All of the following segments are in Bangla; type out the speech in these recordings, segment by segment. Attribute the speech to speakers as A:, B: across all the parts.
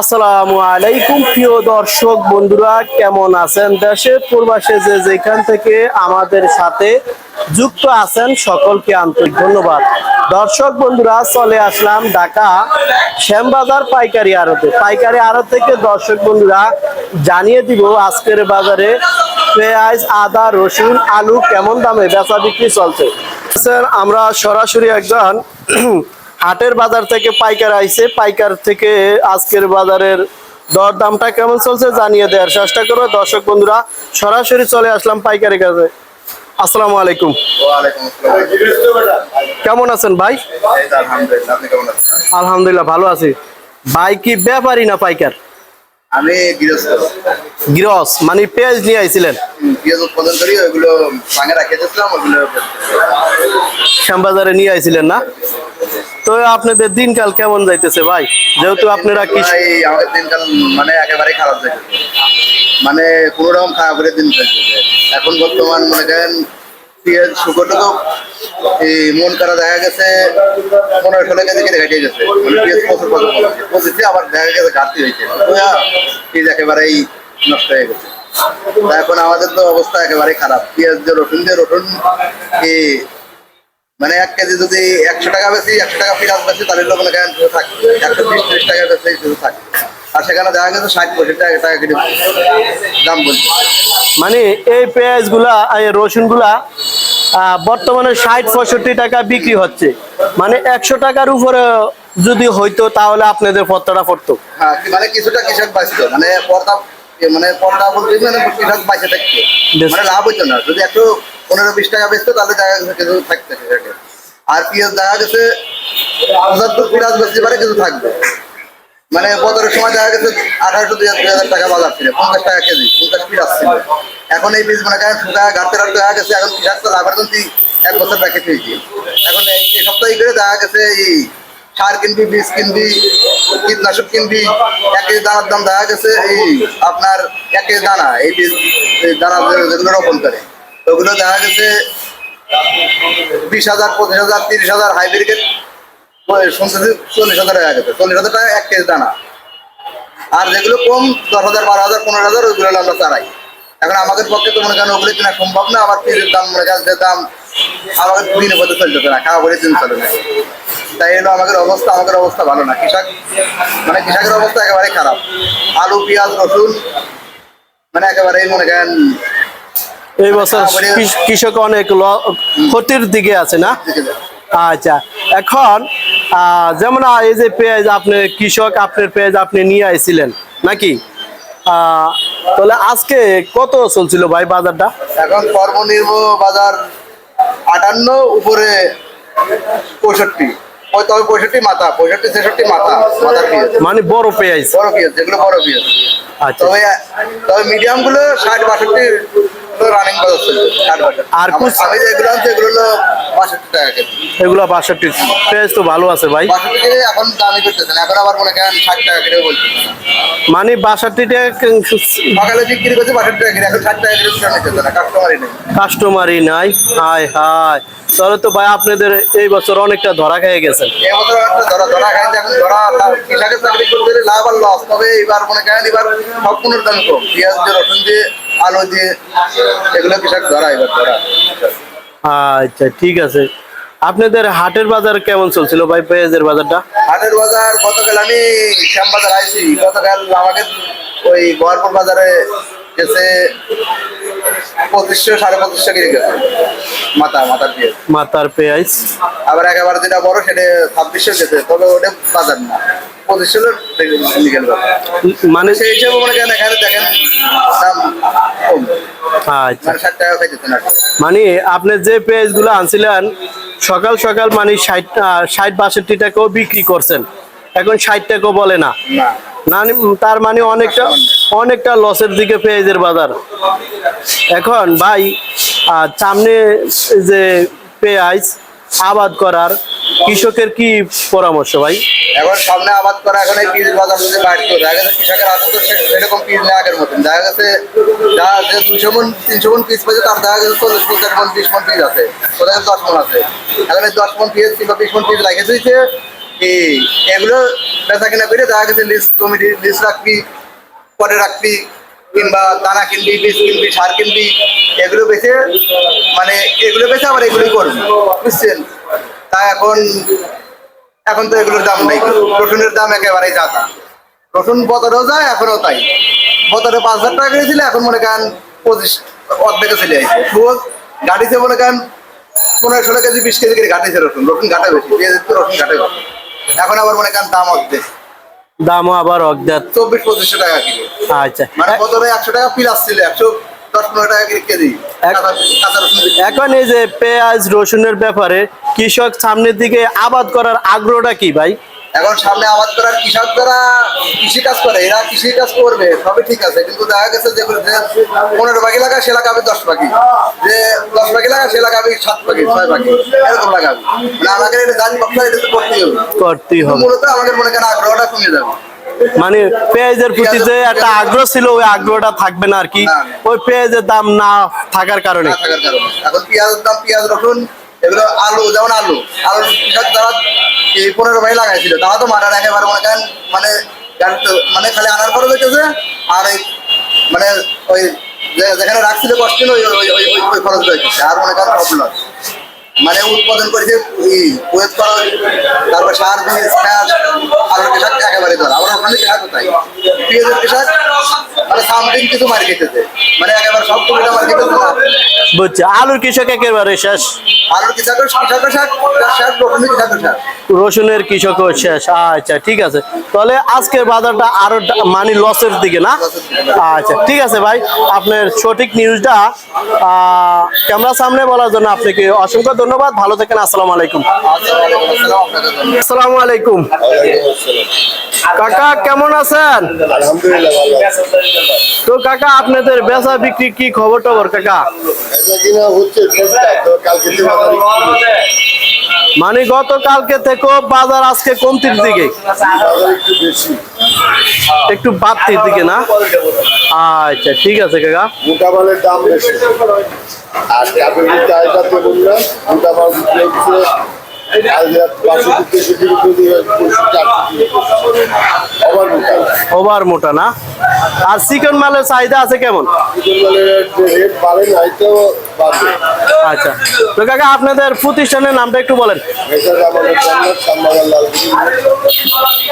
A: আসসালামু আলাইকুম, প্রিয় দর্শক বন্ধুরা, কেমন আছেন? দেশে, প্রবাসে যে যেখান থেকে আমাদের সাথে যুক্ত আছেন, সকলকে আন্তরিক ধন্যবাদ। দর্শক বন্ধুরা, চলে আসলাম ঢাকা শ্যামবাজার পাইকারি আড়তে। পাইকারি আড়ত থেকে দর্শক বন্ধুরা, জানিয়ে দিব আজকের বাজারে পেঁয়াজ, আদা, রসুন, আলু কেমন দামে বেচা বিক্রি চলছে? স্যার, আমরা সরাসরি একজন হাটের বাজার থেকে পাইকার আইছে। পাইকার থেকে আজকের বাজারের দর দামটা কেমন চলছে জানিয়ে দেওয়ার চেষ্টা করব। দর্শক বন্ধুরা সরাসরি চলে আসলাম পাইকারের কাছে। আসসালামু আলাইকুম। কেমন আছেন ভাই?
B: আলহামদুলিল্লাহ,
A: ভালো আছি। ভাই কি ব্যাপারই না পাইকার?
B: আমি গৃহস্থ।
A: গিরস মানে পেঁয়াজ নিয়ে আইছিলেন?
B: পেঁয়াজ উৎপাদন করি ওইগুলো ভাঙে রাখে দিয়েছিলাম ওইগুলো
A: শ্যামবাজারে নিয়ে আইছিলেন না? তো আপনাদের দিনকাল কেমন যাইতেছে ভাই? যেহেতু আপনারা কি
B: আমাদের দিনকাল মানে একেবারে খারাপ যায় মানে কোনো রকম খারাপ করে দিন চলতেছে এখন বর্তমান মনে করেন পেঁয়াজ শুকর তো এই মন করা দেখা গেছে, পনেরো ষোলো কেজি কেটে ঘাটিয়ে গেছে। মানে পেঁয়াজ প্রচুর প্রচুর পঁচিশে আবার দেখা গেছে, ঘাটতি হয়েছে। পেঁয়াজ একেবারেই নষ্ট হয়ে গেছে। এখন আমাদের তো অবস্থা একেবারেই খারাপ। পেঁয়াজ দিয়ে, রসুন দিয়ে, রসুন এই মানে এক কেজি যদি একশো টাকা বেশি, একশো টাকা পেঁয়াজ বেশি, তাহলে লোক শুধু থাকবে একশো বিশ ত্রিশ টাকা বেশি শুধু থাকবে আর সেখানে দেখা গেছে ষাট পঁয়ষট্টি টাকা টাকা কেটে দাম বলছে।
A: মানে এই পেঁয়াজগুলা রসুনগুলা বর্তমানে ষাট পঁয়ষট্টি টাকা বিক্রি হচ্ছে। মানে একশো টাকার উপরে যদি হইতো তাহলে আপনাদের পত্রটা পড়তো।
B: হ্যাঁ মানে কিছুটা কৃষক বাঁচতো মানে পর্দা মানে পর্দা বলতে মানে কৃষক বাঁচে থাকতো। মানে লাভ হইতো না। যদি একটু পনেরো বিশ টাকা বেচতো তাহলে দেখা গেছে কিছু থাকতো আর পেঁয়াজ দেখা গেছে পঁচাত্তর পেঁয়াজ বেচতে পারে কিছু থাকবে। মানে বছরের সময় দেখা গেছে আঠারোশো দুই হাজার টাকা বাজার ছিল, পঞ্চাশ টাকা কেজি, পঞ্চাশ পিস ছিল। এখন এই বীজ মানে কেন শুকা ঘাটতে ঘাটতে দেখা গেছে, এখন কৃষক তো লাভের জন্য এক বছর রেখে পেয়েছি এখন এই সপ্তাহে করে দেখা গেছে, এই সার কিনবি, বীজ কিনবি, কীটনাশক কিনবি, এক কেজি দানার দাম দেখা গেছে, এই আপনার এক কেজি দানা, এই বীজ দানা যেগুলো রোপণ করে, ওগুলো দেখা গেছে বিশ হাজার, পঁচিশ হাজার, তিরিশ হাজার হাইব্রিডের শুনতেছি চল্লিশ হাজার টাকা গেছে চল্লিশ হাজার টাকা এক কেজি দানা। আর যেগুলো কম দশ হাজার বারো হাজার পনেরো হাজার ওইগুলো আমরা এখন আমাদের পক্ষে তো মনে করেন ওগুলো কেনা সম্ভব না আমার দাম মনে দাম আমাদের দিনে পথে চলতেছে না খাওয়া দিন চলে না। তাই এলো আমাদের অবস্থা আমাদের অবস্থা ভালো না। কৃষক মানে কৃষকের অবস্থা একেবারে খারাপ। আলু পেঁয়াজ রসুন মানে একেবারেই মনে করেন
A: এই বছর কৃষক অনেক ক্ষতির দিকে আছে না? আচ্ছা এখন যেমন এই যে পেঁয়াজ আপনি কৃষক আপনার পেঁয়াজ আপনি নিয়ে আইছিলেন নাকি? তাহলে আজকে কত চলছিল ভাই বাজারটা?
B: এখন কর্মনির্ভর বাজার আটান্ন উপরে পঁয়ষট্টি। পঁয়ষট্টি মাথা পঁয়ষট্টি ছেষট্টি মাথা মাথার পিঁয়াজ।
A: মানে বড় পেঁয়াজ।
B: বড় পিঁয়াজ যেগুলো বড় পিঁয়াজ।
A: আচ্ছা।
B: তবে তবে মিডিয়ামগুলো ষাট বাষট্টি রানিং বাজার চলছে
A: আর
B: আমি যেগুলো এগুলো হলো বাষট্টি টাকা কেজি।
A: এগুলো বাষট্টি। পেঁয়াজ তো ভালো আছে ভাই।
B: বাষট্টি কেজি এখন দামি এখন আবার মনে করেন ষাট টাকা কেটে
A: মানে
B: সকালে বিক্রি করছে বাষট্টি টাকা এখন ষাট টাকা কেটে নিতেছে না কাস্টমারই নেই।
A: কাস্টমারই নাই। হায় হায়। তাহলে তো ভাই আপনাদের এই বছর অনেকটা ধরা খেয়ে গেছেন।
B: দিয়ে দিয়ে এগুলো কৃষক ধরা এবার ধরা।
A: আচ্ছা ঠিক আছে। আপনাদের হাটের বাজার কেমন চলছিল ভাই পেঁয়াজের বাজারটা?
B: হাটের বাজার গতকাল আমি শ্যাম বাজার আইছি। গতকাল আমাকে ওই বহরপুর বাজারে গেছে পঁচিশশো সাড়ে পঁচিশশো কেজি গেছে। মাথা মাথার দিয়ে
A: মাথার পেঁয়াজ।
B: আবার একেবারে যেটা বড় সেটা ছাব্বিশশো গেছে। তবে ওটা বাজার না। বাজার।
A: মানে
B: সেই হিসেবে মনে করেন এখানে দেখেন দাম কম।
A: আচ্ছা।
B: মানে
A: মানে আপনি যে পেঁয়াজগুলো আনছিলেন সকাল সকাল মানে ষাট ষাট বাষট্টি টাকাও বিক্রি করছেন। এখন ষাট টাকাও বলে না।
B: না।
A: না তার মানে অনেকটা অনেকটা লসের দিকে পেঁয়াজের বাজার। এখন ভাই সামনে যে পেঁয়াজ আবাদ করার কৃষকের কি পরামর্শ ভাই?
B: এখন সামনে আবাদ করা, এখন এই পিস বাজার যদি বাড়তো দেখা গেছে কৃষকের হাতে তো সেরকম পিস নেই আগের মতন। দেখা গেছে যা যে দুশো মন, তিনশো মন পিস পেয়েছে, তার দেখা গেছে চল্লিশ পঞ্চাশ মন, বিশ মন পিস আছে। ওদের দশ মন আছে? এখন এই দশ মন পিস কিংবা বিশ মন পিস রেখে দিয়েছে এই এগুলো বেচা কিনা করে দেখা গেছে লিস্ট কমিটি, লিস্ট রাখবি, পরে রাখবি। কিংবা দানা কিনবি, বীজ কিনবি, সার কিনবি, এগুলো বেচে মানে এগুলো বেছে আবার এগুলোই করবি, বুঝছেন? তা এখন এখন তো এগুলোর দাম নেই, রসুনের দাম একেবারেই যাতা রসুন বতরেও যায়, এখনও তাই। বতরে পাঁচ হাজার টাকা কিনেছিল, এখন মনে করেন পঁচিশ অর্ধেকে চলে আসছে। রোজ গাড়িতে মনে করেন পনেরো ষোলো কেজি, বিশ কেজি করে ঘাটেছে রসুন। রসুন ঘাটে বেশি, পেঁয়াজের তো রসুন ঘাটে এখন আবার মনে করেন দাম অর্ধেক।
A: দামও আবার অজ্ঞাত।
B: চব্বিশ পঁচিশশো টাকা কিলো।
A: আচ্ছা।
B: মানে বতরে একশো টাকা পিলাস ছিল একশো।
A: এখন এই যে পেঁয়াজ রসুনের ব্যাপারে কৃষক সামনের দিকে আবাদ করার আগ্রহটা কি ভাই?
B: এখন সামনে আবাদ করার কৃষক যারা কৃষি কাজ করে এরা কৃষি কাজ করবে সবই ঠিক আছে। কিন্তু দেখা গেছে যে পনেরো ভাগি লাগায় সে লাগাবে দশ ভাগি যে দশ ভাগি লাগায় সে লাগাবে সাত ভাগি ছয় ভাগি এরকম লাগাবে। মানে আমাদের এটা জানি পক্ষে এটা তো করতেই হবে।
A: করতেই হবে।
B: মূলত আমাদের মনে করেন আগ্রহটা কমে যাবে।
A: মানে পেঁয়াজের প্রতি যে একটা আগ্রহ ছিল ওই আগ্রহটা থাকবে না আর কি। ওই পেঁয়াজের দাম না থাকার কারণে।
B: না থাকার কারণে। এখন পেঁয়াজের দাম পেঁয়াজ রসুন এগুলো আলু, যেমন আলু আলু এই পনেরো ভাই লাগাইছিল, তারা তো মারার একেবারে মনে করেন মানে মানে খালি আনার পরে দেখেছে আর ওই মানে ওই যেখানে রাখছিল কষ্ট ওই, ওই- ওই খরচ রয়েছে আর মনে করেন প্রবলেম মানে উৎপাদন করেছে করা তারপর সার বীজ ফ্যাস আলুর কৃষক একেবারে ধর। আমরা ওখানে কৃষক কোথায়? পেঁয়াজের কৃষক মানে সামথিং কিছু মার খেতেছে মানে একেবারে সব কবিতা মার খেতেছে না
A: বুঝছি। আলুর কৃষক একেবারে শেষ।
B: আলুর কৃষকের কৃষকের কৃষকের শাক
A: রসুনের কৃষকও শেষ। আচ্ছা ঠিক আছে। তাহলে আজকের বাজারটা আরও মানে লসের দিকে না? আচ্ছা ঠিক আছে ভাই। আপনার সঠিক নিউজটা ক্যামেরার সামনে বলার জন্য আপনাকে অসংখ্য ধন্যবাদ, ভালো থাকেন, আসসালাম আলাইকুম।
B: আসসালামু
A: আলাইকুম। কাকা, কেমন আছেন? তো কাকা, আপনাদের বেচা বিক্রি কি খবর টবর, কাকা?
C: হচ্ছে টুকটাক, গত কালকে থেকে বাজার
A: মানে আজকে কমতির দিকে।
C: একটু
A: বাড়তির দিকে না? আচ্ছা ঠিক আছে কাকা।
C: দাম বেশি। আর
A: ওভার মোটা না। আর চিকন মালের চাহিদা আছে কেমন? আচ্ছা। তো কাকা আপনাদের প্রতিষ্ঠানের নামটা একটু বলেন।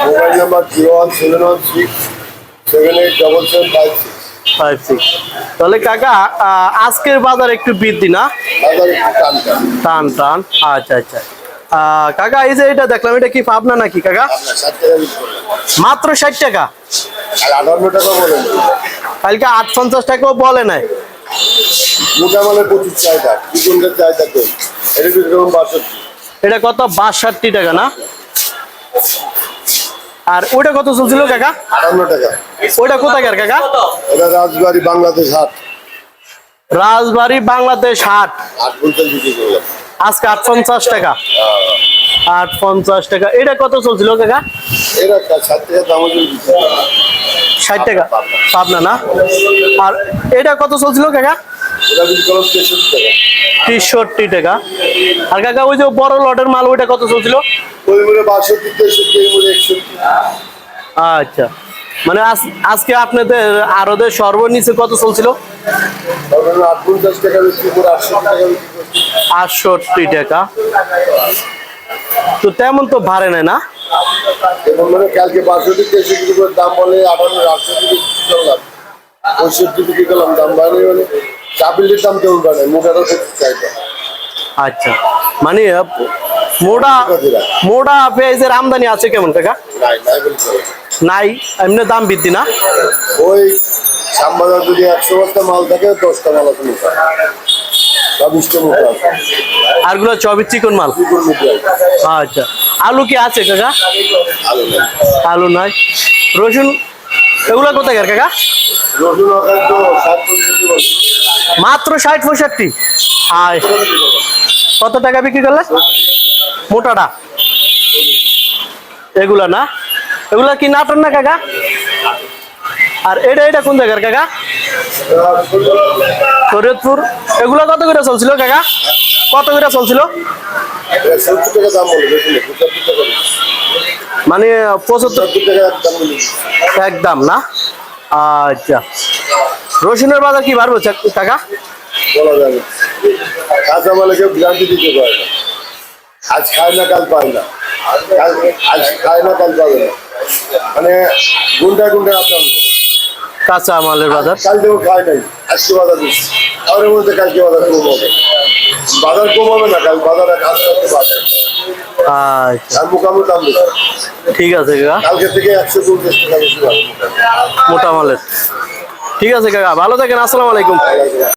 C: Mobile number zero one seven one six seven eight double seven five six
A: five six তাহলে কাকা আজকের বাজার একটু বৃদ্ধি না
C: টান টান।
A: আচ্ছা আচ্ছা। কাকা এই যে এটা দেখলাম এটা কি পাবনা নাকি কাকা? মাত্র ষাট টাকা? কালকে আট পঞ্চাশ টাকাও বলে নাই।
C: মোটা চাহিদা চিকনটার চাহিদা কম এটা বিক্রি বাষট্টি।
A: এটা কত? বাষট্টি টাকা না? আর ওটা কত চলছিল কাকা?
C: আটান্ন টাকা।
A: ওটা কোথাকার কাকা?
C: এটা রাজবাড়ি বাংলাদেশ হাট।
A: রাজবাড়ি বাংলাদেশ হাট।
C: আট পঞ্চাশ বিক্রি করলাম।
A: আজকে আট পঞ্চাশ টাকা। আট পঞ্চাশ টাকা। এটা কত চলছিল কাকা?
C: ষাট টাকা
A: পাবনা না? আর এটা কত চলছিল কাকা?
C: তেষট্টি টাকা।
A: আর কাকা ওই যে বড় লটের মাল ওইটা কত চলছিল? আচ্ছা। মানে আজ- আজকে আপনাদের আরদের সর্বনিচে কত চলছিল?
C: টাকা আটষট্টি টাকা।
A: টাকা তো তেমন তো ভারে নাই না?
C: এবং মানে কালকে বাষট্টি তেষট্টি করে দাম বলে আটান্ন আটষট্টি বিক্রি করলাম। পঁয়ষট্টি বিক্রি করলাম দাম বাড়ে মানে চাপিলের দাম কেমন বাড়ে
A: আচ্ছা। মানে মোটা মোটা পেঁয়াজের আমদানি আছে কেমন
C: হবে।
A: নাই এমনি দাম বৃদ্ধি না?
C: ওই শ্যামবাজার যদি একশো বস্তা মাল থাকে দশটা মাল আছে মোটা বা বিশটা মোটা আছে।
A: আরগুলো চবিশ চিকন মাল? আচ্ছা। আলু কি আছে কাকা?
C: আলু নাই।
A: রসুন এগুলো কোথায় কাকা?
C: রসুন
A: মাত্র ষাট পঁয়ষট্টি? হাই কত টাকা বিক্রি করলে? মোটাটা। এগুলা না? এগুলা কি নাটন না কাকা? আর এটা এটা কোন জায়গার কাকা? শরীয়তপুর এগুলো কত করে চলছিল কাকা? কত করে চলছিল? মানে পঁচাত্তর
C: একদম
A: না? আচ্ছা। রসুনের বাজার কি বাড়বো কাকা?
C: বলা যাবে কাঁচা আজ খায় না, কাল পায় না। আজ খায় না, কাল পাবে না। মানে গুন্ডা গুন্ডা আপনার
A: কাঁচা মালের বাজার।
C: কাল খাই নাই আজকে বাজার দিচ্ছি। আর মধ্যে কালকে বাজার কম হবে বাজার কম হবে না কাল বাজার আস্তে আস্তে বাড়বে
A: আচ্ছা। ঠিক আছে কাকা।
C: কালকে
A: মোটা মালের। ঠিক আছে কাকা ভালো থাকেন আসসালামু আলাইকুম।